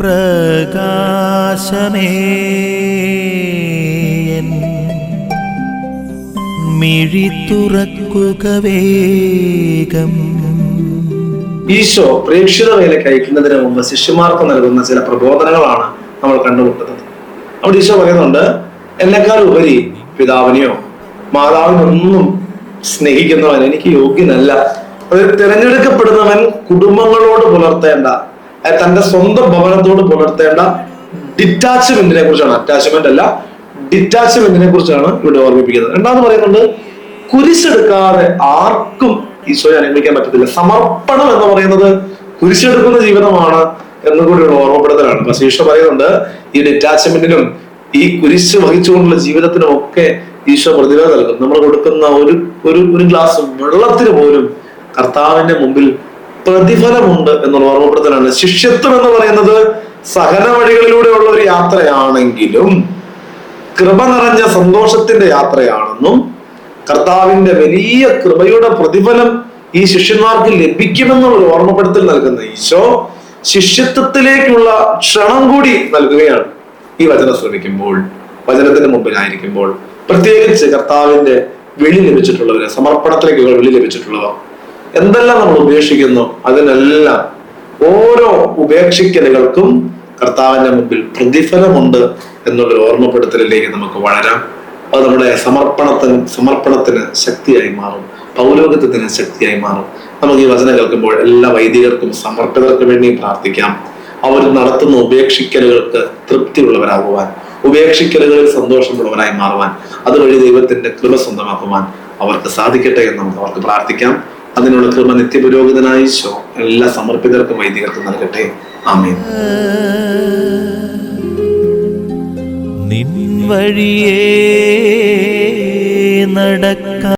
പ്രകാശമേ. മിഴിത്തുറക്കുക മിഴി തുറക്കുക വേഗം. ഈശോ പ്രേക്ഷിത വേലയ്ക്ക് അയക്കുന്നതിന് മുമ്പ് ശിഷ്യന്മാർക്ക് നൽകുന്ന ചില പ്രബോധനങ്ങളാണ് നമ്മൾ കണ്ടുമുട്ടുന്നത്. അവിടെ ഈശോ പറയുന്നുണ്ട് എന്നെക്കാൾ ഉപരി പിതാവിനെയോ മാതാവിനൊന്നും സ്നേഹിക്കുന്നവൻ എനിക്ക് യോഗ്യനല്ല. തിരഞ്ഞെടുക്കപ്പെടുന്നവൻ കുടുംബങ്ങളോട് പുലർത്തേണ്ട തന്റെ സ്വന്തം ഭവനത്തോട് പുലർത്തേണ്ട ഡിറ്റാച്ച്മെന്റിനെ കുറിച്ചാണ്. അറ്റാച്ച്മെന്റ് അല്ല ഡിറ്റാച്ച്മെന്റിനെ കുറിച്ചാണ് ഇവിടെ ഓർമ്മിപ്പിക്കുന്നത്. രണ്ടാമത് പറയുന്നുണ്ട്? കുരിശെടുക്കാതെ ആർക്കും ഈശോയെ അനുഭവിക്കാൻ പറ്റത്തില്ല. സമർപ്പണം എന്ന് പറയുന്നത് കുരിശെടുക്കുന്ന ജീവിതമാണ് എന്നുകൂടിയുള്ള ഓർമ്മപ്പെടുത്തലാണ്. പക്ഷേ ഈശോ പറയുന്നുണ്ട് ഈ ഡിറ്റാച്ച്മെന്റിനും ഈ കുരിശ് വഹിച്ചുകൊണ്ടുള്ള ജീവിതത്തിനും ഒക്കെ ഈശോ പ്രതിഫലം നൽകും. നമ്മൾ കൊടുക്കുന്ന ഒരു ഒരു ഒരു ഗ്ലാസ് വെള്ളത്തിന് പോലും കർത്താവിന്റെ മുമ്പിൽ പ്രതിഫലമുണ്ട് എന്നുള്ള ഓർമ്മപ്പെടുത്തലാണ്. ശിഷ്യത്വം എന്ന് പറയുന്നത് സഹന വഴികളിലൂടെയുള്ള ഒരു യാത്രയാണെങ്കിലും കൃപ നിറഞ്ഞ സന്തോഷത്തിന്റെ യാത്രയാണെന്നും കർത്താവിന്റെ വലിയ കൃപയുടെ പ്രതിഫലം ഈ ശിഷ്യന്മാർക്ക് ലഭിക്കുമെന്നുള്ള ഓർമ്മപ്പെടുത്തൽ നൽകുന്ന ഈശോ ശിഷ്യത്വത്തിലേക്കുള്ള ക്ഷണം കൂടി നൽകുകയാണ്. ഈ വചനം ശ്രമിക്കുമ്പോൾ വചനത്തിന്റെ മുമ്പിലായിരിക്കുമ്പോൾ പ്രത്യേകിച്ച് കർത്താവിന്റെ വെളി ലഭിച്ചിട്ടുള്ളവര് സമർപ്പണത്തിലേക്കുള്ള വെളി ലഭിച്ചിട്ടുള്ളവർ എന്തെല്ലാം നമ്മൾ ഉപേക്ഷിക്കുന്നു അതിനെല്ലാം ഓരോ ഉപേക്ഷിക്കലുകൾക്കും കർത്താവിന്റെ മുമ്പിൽ പ്രതിഫലമുണ്ട് എന്നുള്ളൊരു ഓർമ്മപ്പെടുത്തലിലേക്ക് നമുക്ക് വളരാം. അത് നമ്മുടെ സമർപ്പണത്തിന് സമർപ്പണത്തിന് ശക്തിയായി മാറും. പൗരോഗത്വത്തിന് ശക്തിയായി മാറും. നമുക്ക് ഈ വചന കേൾക്കുമ്പോൾ എല്ലാ വൈദികർക്കും സമർപ്പിതർക്കും വേണ്ടി പ്രാർത്ഥിക്കാം. അവർ നടത്തുന്ന ഉപേക്ഷിക്കലുകൾക്ക് തൃപ്തിയുള്ളവരാകുവാൻ ഉപേക്ഷിക്കലുകളിൽ സന്തോഷമുള്ളവരായി മാറുവാൻ അതുവഴി ദൈവത്തിന്റെ കൃപ സ്വന്തമാക്കുവാൻ അവർക്ക് സാധിക്കട്ടെ എന്ന് നമുക്ക് അവർക്ക് പ്രാർത്ഥിക്കാം. അതിനുള്ള കൃപ നിത്യപുരോഗതനായി എല്ലാ സമർപ്പിതർക്കും വൈദികർക്കും നൽകട്ടെ. ആമേൻ. നിൻ വഴിയേ നടക്ക